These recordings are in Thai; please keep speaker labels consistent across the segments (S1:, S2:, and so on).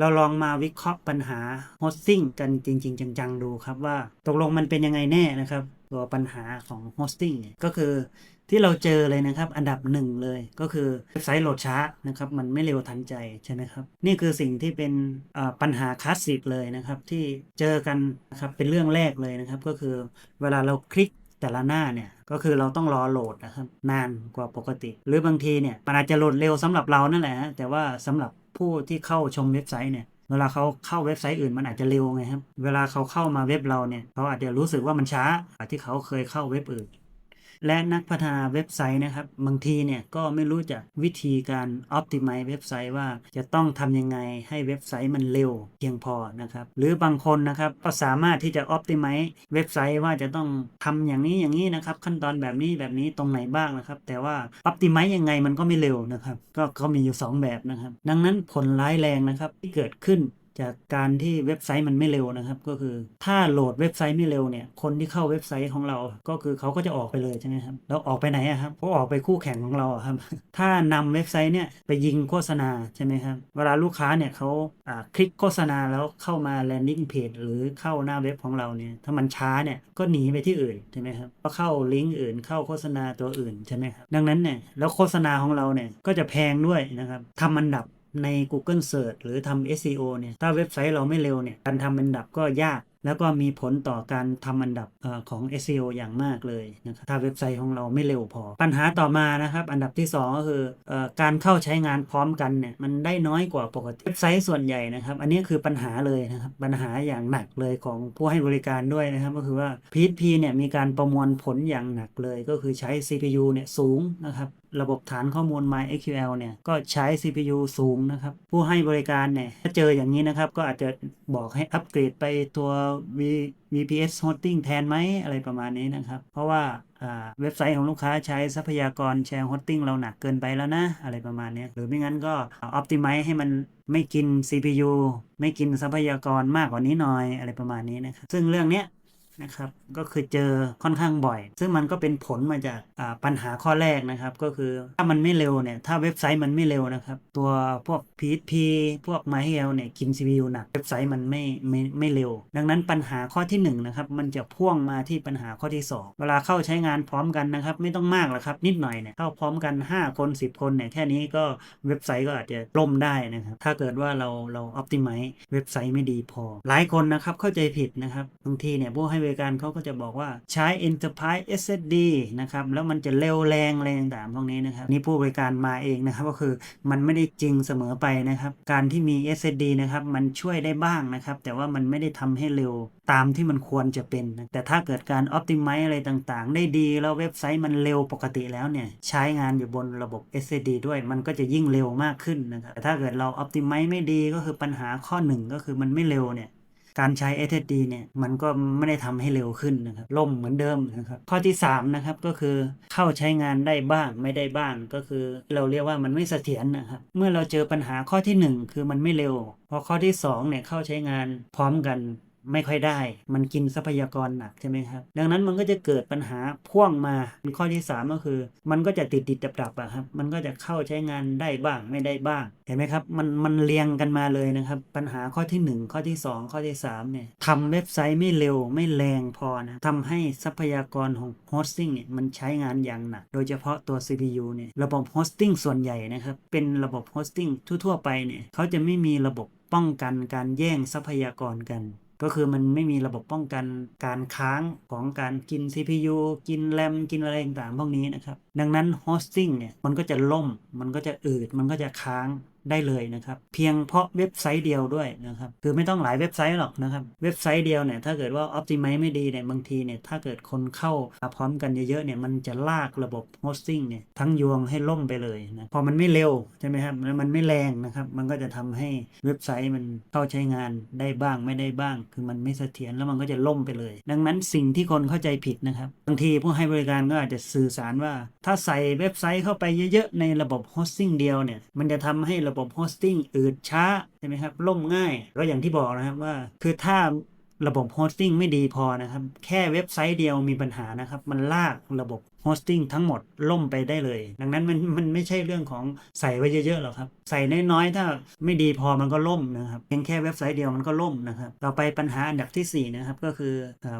S1: เราลองมาวิเคราะห์ปัญหาโฮสติ้งกันจริง ๆ จังๆ ดูครับว่าตกลงมันเป็นยังไงแน่นะครับ ตัวปัญหาของโฮสติ้งก็คือที่เราเจอเลยนะครับ อันดับหนึ่งเลยก็คือเว็บไซต์โหลดช้านะครับ มันไม่เร็วทันใจใช่ไหมครับ นี่คือสิ่งที่เป็นปัญหาคลาสสิกเลยนะครับ ที่เจอกันนะครับเป็นเรื่องแรกเลยนะครับ ก็คือเวลาเราคลิกแต่ละหน้าเนี่ยก็คือเราต้องรอโหลดนะครับนานกว่าปกติ หรือบางทีเนี่ยมันอาจจะโหลดเร็วสำหรับเรานั่นแหละฮะแต่ว่าสำหรับ ผู้ที่เข้าชมเว็บไซต์เนี่ยเวลาเขาเข้าเว็บไซต์อื่นมันอาจจะเร็วไงครับ เวลาเขาเข้ามาเว็บเราเนี่ยเขาอาจจะรู้สึกว่ามันช้ากว่าที่เขาเคยเข้าเว็บอื่น และนักพัฒนาเว็บไซต์นะครับ บางทีเนี่ยก็ไม่รู้จักวิธีการ optimize เว็บไซต์ว่าจะต้องทำยังไงให้เว็บไซต์มันเร็วเพียงพอนะครับ หรือบางคนนะครับก็สามารถที่จะ optimize เว็บไซต์ว่าจะต้องทำอย่างนี้อย่างนี้นะครับ ขั้นตอนแบบนี้แบบนี้ตรงไหนบ้างนะครับ แต่ว่า optimize ยังไงมันก็ไม่เร็วนะครับ ก็เขามีอยู่ 2 แบบนะครับ ดังนั้นผลร้ายแรงนะครับที่เกิดขึ้น จากการที่เว็บไซต์มันไม่เร็วนะครับ ก็คือถ้าโหลดเว็บไซต์ไม่เร็วเนี่ย คนที่เข้าเว็บไซต์ของเรา ก็คือเขาก็จะออกไปเลยใช่ไหมครับ แล้วออกไปไหนอะครับเขาออกไปคู่แข่งของเราครับ ถ้านำเว็บไซต์เนี่ยไปยิงโฆษณาใช่ไหมครับ เวลาลูกค้าเนี่ยเขาคลิกโฆษณาแล้วเข้ามา landing page หรือเข้าหน้าเว็บของเราเนี่ย ถ้ามันช้าเนี่ยก็หนีไปที่อื่นใช่ไหมครับ ก็เข้าลิงก์อื่น เข้าโฆษณาตัวอื่นใช่ไหมครับ ดังนั้นเนี่ย แล้วโฆษณาของเราเนี่ยก็จะแพงด้วยนะครับทำอันดับ ใน Google Search หรือทำ SEO เนี่ย ถ้าเว็บไซต์เราไม่เร็วเนี่ย การทำอันดับก็ยาก แล้วก็มีผลต่อการทำอันดับอของ SEO อย่างมากเลยนะครับถ้าเว็บไซต์ของเราไม่เร็วพอ ปัญหาต่อมานะครับ อันดับที่ 2 ก็คือออการเข้าใช้งานพร้อมกันเนี่ย มันได้น้อยกว่าปกติ เว็บไซต์ส่วนใหญ่นะครับ อันนี้คือปัญหาเลยนะครับ ปัญหาอย่างหนักเลยของผู้ให้บริการด้วยนะครับ ก็คือว่า PHP เนี่ยมีการประมวลผลอย่างหนักเลย ก็คือใช้ CPU เนี่ยสูงนะครับ ระบบฐานข้อมูล MySQL เนี่ยก็ใช้ CPU สูงนะครับ ผู้ให้บริการเนี่ยถ้าเจออย่างนี้นะครับ ก็อาจจะบอกให้อัปเกรดไปตัว V VPS hosting แทนไหมอะไรประมาณนี้นะครับ เพราะว่าเว็บไซต์ของลูกค้าใช้ทรัพยากรแชร์โฮสติ้งเราหนักเกินไปแล้วนะ อะไรประมาณนี้หรือไม่งั้นก็ optimize ให้มันไม่กิน CPU ไม่กินทรัพยากรมากกว่านี้หน่อยอะไรประมาณนี้นะครับซึ่งเรื่องเนี้ย นะครับก็คือเจอค่อนข้างบ่อย ซึ่งมันก็เป็นผลมาจากปัญหาข้อแรกนะครับ ก็คือถ้ามันไม่เร็วเนี่ย ถ้าเว็บไซต์มันไม่เร็วนะครับ ตัวพวก PHP พวก MySQL เนี่ยกิน CPU หนักเว็บไซต์มันไม่ไม่ไม่เร็ว ดังนั้นปัญหาข้อที่1นงนะครับมันจะพ่วงมาที่ปัญหาข้อที่ 2 เวลาเข้าใช้งานพร้อมกันนะครับ ไม่ต้องมากหรอกครับ นิดหน่อยเนี่ยเข้าพร้อมกัน 5 คน 10 คนเนี่ยแค่นี้ก็เว็บไซต์ก็อาจจะล่มได้นะครับถ้าเกิดว่าเราเรา optimize เว็บไซต์ไม่ดีพอ หลายคนนะครับเข้าใจผิดนะครับบางทีเนี่ยผู้ให้ริการเขาก็จะบอกว่าใช้ Enterprise SSD นะครับ แล้วมันจะเร็วแรงอะไรต่างๆพวกนี้นะครับ นี่ผู้บริการมาเองนะครับ ก็คือมันไม่ได้จริงเสมอไปนะครับ การที่มี SSD นะครับ มันช่วยได้บ้างนะครับ แต่ว่ามันไม่ได้ทำให้เร็วตามที่มันควรจะเป็น แต่ถ้าเกิดการ Optimize อะไรต่างๆ ได้ดีแล้วเว็บไซต์มันเร็วปกติแล้วเนี่ย ใช้งานอยู่บนระบบ SSD ด้วย มันก็จะยิ่งเร็วมากขึ้นนะครับ แต่ถ้าเกิดเรา Optimize ไม่ดีก็คือปัญหาข้อหนึ่งก็คือมันไม่เร็วเนี่ย การใช้ SSD เนี่ยมันก็ไม่ได้ทำให้เร็วขึ้นนะครับล่มเหมือนเดิมนะครับข้อที่3นะครับก็คือเข้าใช้งานได้บ้างไม่ได้บ้างก็คือเราเรียกว่ามันไม่เสถียรนะครับเมื่อเราเจอปัญหาข้อที่ 1 คือมันไม่เร็ว พอข้อที่2เนี่ยเข้าใช้งานพร้อมกัน ไม่ค่อยได้ มันกินทรัพยากรหนักใช่ไหมครับ ดังนั้นมันก็จะเกิดปัญหาพ่วงมาเป็นข้อที่ 3 ก็คือ มันก็จะติดติดดับดับๆอะครับ มันก็จะเข้าใช้งานได้บ้างไม่ได้บ้าง เห็นไหมครับ มันมันเรียงกันมาเลยนะครับ ปัญหาข้อที่ 1 ข้อที่ 2 ข้อที่3เนี่ยทำเว็บไซต์ไม่เร็วไม่แรงพอนะทำให้ทรัพยากรของโฮสติ้งเนี่ยมันใช้งานอย่างหนัก โดยเฉพาะตัว CPU เนี่ย ระบบโฮสติ้งส่วนใหญ่นะครับ เป็นระบบโฮสติ้งทั่วๆไปเนี่ย เขาจะไม่มีระบบป้องกันการแย่งทรัพยากรกัน ก็คือมันไม่มีระบบป้องกันการค้างของการกิน CPU กินแรมกินอะไรต่างๆพวกนี้นะครับ ดังนั้นโฮสติ้งเนี่ยมันก็จะล่ม มันก็จะอืด มันก็จะค้าง ได้เลยนะครับ เพียงเพราะเว็บไซต์เดียวด้วยนะครับ คือไม่ต้องหลายเว็บไซต์หรอกนะครับ เว็บไซต์เดียวเนี่ยถ้าเกิดว่า Optimize ไม่ดีเนี่ยบางทีเนี่ยถ้าเกิดคนเข้าพร้อมกันเยอะๆเนี่ยมันจะลากระบบโฮสติ้งเนี่ยทั้งยวงให้ล่มไปเลยนะพอมันไม่เร็วใช่ไหมครับแล้วมันไม่แรงนะครับมันก็จะทำให้เว็บไซต์มันเข้าใช้งานได้บ้างไม่ได้บ้าง คือมันไม่เสถียรแล้วมันก็จะล่มไปเลย ดังนั้นสิ่งที่คนเข้าใจผิดนะครับบางทีผู้ให้บริการก็อาจจะสื่อสารว่า ถ้าใส่เว็บไซต์เข้าไปเยอะๆในระบบโฮสติ้งเดียวเนี่ยมันจะทำให้ระบบโฮสติ้งอืดช้าใช่ไหมครับล่มง่าย ก็อย่างที่บอกนะครับว่า คือถ้าระบบโฮสติ้งไม่ดีพอนะครับ แค่เว็บไซต์เดียวมีปัญหานะครับ มันลากระบบโฮสติ้งทั้งหมดล่มไปได้เลย ดังนั้นมันมันไม่ใช่เรื่องของใส่ไว้เยอะๆหรอกครับ ใส่น้อยๆ ถ้าไม่ดีพอมันก็ล่มนะครับเพียงแค่เว็บไซต์เดียวมันก็ล่มนะครับ ต่อไปปัญหาอันดับที่สี่นะครับ ก็คือ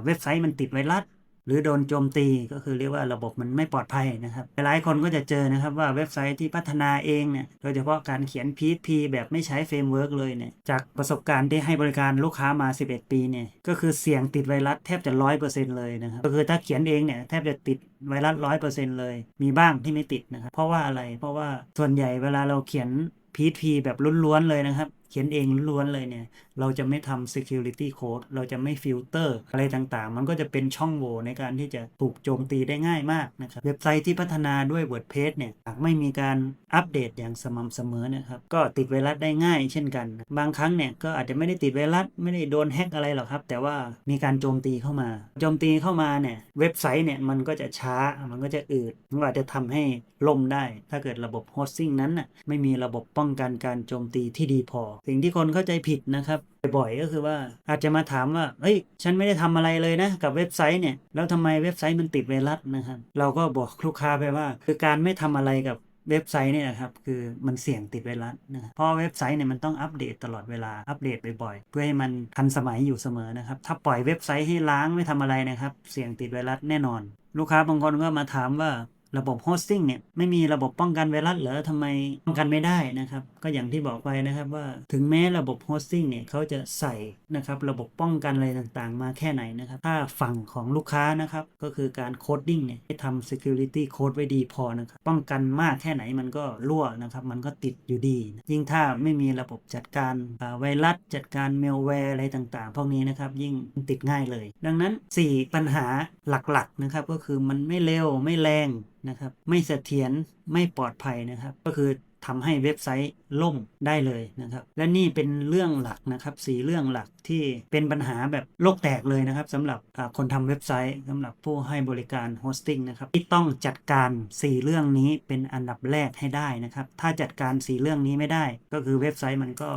S1: เว็บไซต์มันติดไวรัส หรือโดนโจมตีก็คือเรียกว่าระบบมันไม่ปลอดภัยนะครับ หลายคนก็จะเจอนะครับว่าเว็บไซต์ที่พัฒนาเองเนี่ยโดยเฉพาะการเขียน PHP แบบไม่ใช้เฟรมเวิร์กเลยเนี่ยจากประสบการณ์ที่ให้บริการลูกค้ามา 11 ปีเนี่ยก็คือเสี่ยงติดไวรัสแทบจะ 100%เลยนะครับก็คือถ้าเขียนเองเนี่ยแทบจะติดไวรัส100%เลย มีบ้างที่ไม่ติดนะครับ เพราะว่าอะไร เพราะว่าส่วนใหญ่เวลาเราเขียน PHP แบบล้วนๆเลยนะครับ ขียนเองล้วนเลยเนี่ย เราจะไม่ทำ security code เราจะไม่ฟิลเตอร์อะไรต่างๆ มันก็จะเป็นช่องโหว่ในการที่จะถูกโจมตีได้ง่ายมากนะครับ เว็บไซต์ที่พัฒนาด้วย WordPress เนี่ย หากไม่มีการอัปเดตอย่างสม่ำเสมอนะครับ ก็ติดไวรัสได้ง่ายเช่นกัน บางครั้งเนี่ย ก็อาจจะไม่ได้ติดไวรัส ไม่ได้โดนแฮ็กอะไรหรอกครับ แต่ว่ามีการโจมตีเข้ามา โจมตีเข้ามาเนี่ย เว็บไซต์เนี่ย มันก็จะช้า มันก็จะอืด มันก็อาจจะทำให้ล่มได้ ถ้าเกิดระบบโฮสติ้งนั้นน่ะ ไม่มีระบบป้องกันการโจมตีที่ดีพอสิ่งที่คนเข้าใจผิดนะครับ บ่อยๆก็คือว่าอาจจะมาถามว่าเฮ้ยฉันไม่ได้ทำอะไรเลยนะ กับเว็บไซต์เนี่ยแล้วทำไมเว็บไซต์มันติดไวรัสนะครับ เราก็บอกลูกค้าไปว่า คือการไม่ทำอะไรกับเว็บไซต์เนี่ยนะครับคือมันเสี่ยงติดไวรัสนะเพราะเว็บไซต์เนี่ยมันต้องอัปเดตตลอดเวลาอัปเดตบ่อยๆ เพื่อให้มันทันสมัยอยู่เสมอนะครับ ถ้าปล่อยเว็บไซต์ให้ล้างไม่ทำอะไรนะครับ เสี่ยงติดไวรัสแน่นอน ลูกค้าบางคนก็มาถามว่า ระบบโฮสติ้งเนี่ยไม่มีระบบป้องกันไวรัสเหรอทำไมป้องกันไม่ได้นะครับ ก็อย่างที่บอกไปนะครับว่าถึงแม้ระบบโฮสติ้งเนี่ยเขาจะใส่นะครับระบบป้องกันอะไรต่างๆ มาแค่ไหนนะครับ ถ้าฝั่งของลูกค้านะครับ ก็คือการโคดดิ้งเนี่ยให้ทำ security code ไว้ดีพอนะครับ ป้องกันมากแค่ไหนมันก็รั่วนะครับ มันก็ติดอยู่ดี ยิ่งถ้าไม่มีระบบจัดการไวรัสจัดการเมลแวร์อะไรต่างๆ พวกนี้นะครับยิ่งติดง่ายเลย ดังนั้น 4 ปัญหาหลักๆนะครับก็คือมันไม่เร็วไม่แรงนะครับ ไม่เสถียรไม่ปลอดภัยนะครับ ก็คือทำให้เว็บไซต์ล่มได้เลยนะครับ และนี่เป็นเรื่องหลักนะครับสี่เรื่องหลักที่เป็นปัญหาแบบโลกแตกเลยนะครับสำหรับคนทำเว็บไซต์สำหรับผู้ให้บริการโฮสติ้งนะครับที่ต้องจัดการ 4 เรื่องนี้เป็นอันดับแรกให้ได้นะครับ ถ้าจัดการ 4 เรื่องนี้ไม่ได้ ก็คือเว็บไซต์มันก็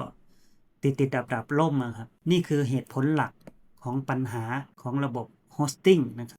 S1: ติดติดดับดับล่มอะครับนี่คือเหตุผลหลักของปัญหาของระบบโฮสติ้งนะครับ